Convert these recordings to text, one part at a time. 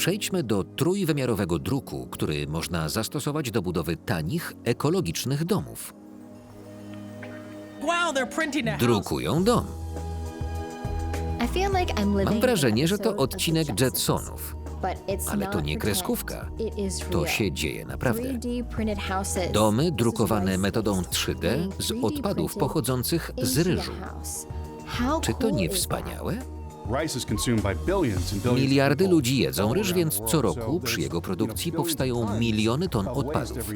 Przejdźmy do trójwymiarowego druku, który można zastosować do budowy tanich, ekologicznych domów. Wow, they're printing a house. Drukują dom. Mam wrażenie, że to odcinek. Jetsonów, ale to nie kreskówka. To się dzieje naprawdę. 3D printed houses. Domy drukowane metodą paste 3D being z 3D odpadów pochodzących z ryżu. Czy to nie wspaniałe? Miliardy ludzi jedzą ryż, więc co roku przy jego produkcji powstają miliony ton odpadów.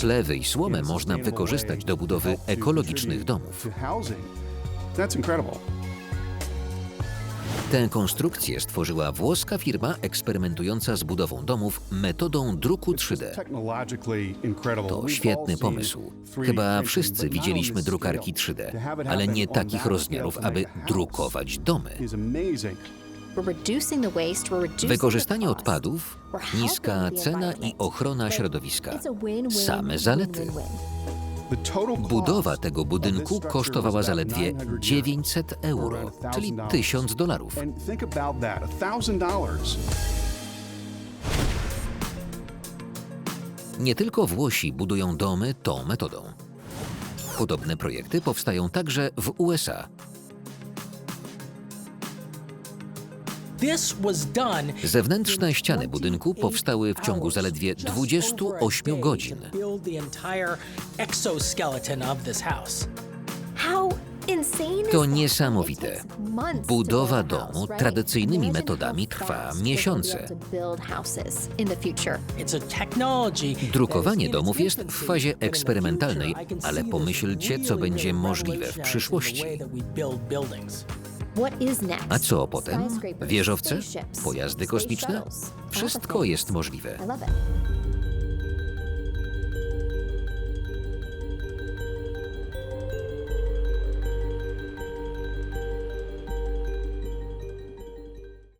Chlewy i słomę można wykorzystać do budowy ekologicznych domów. Tę konstrukcję stworzyła włoska firma eksperymentująca z budową domów metodą druku 3D. Technologically incredible. To świetny pomysł. seen 3D Chyba wszyscy widzieliśmy drukarki scale. 3D, To have it ale nie takich rozmiarów, aby drukować domy. Wykorzystanie odpadów, niska cena i ochrona środowiska. Same zalety. Budowa tego budynku kosztowała zaledwie 900 900 or euro, czyli $1,000. 1000 dolarów. Nie tylko Włosi budują domy tą metodą. Podobne projekty powstają także w USA. Zewnętrzne ściany budynku powstały w ciągu zaledwie 28 godzin. To niesamowite. Budowa domu tradycyjnymi metodami trwa miesiące. Drukowanie domów jest w fazie eksperymentalnej, ale pomyślcie, co będzie możliwe w przyszłości. A co potem? Wieżowce? Pojazdy kosmiczne? Wszystko jest możliwe.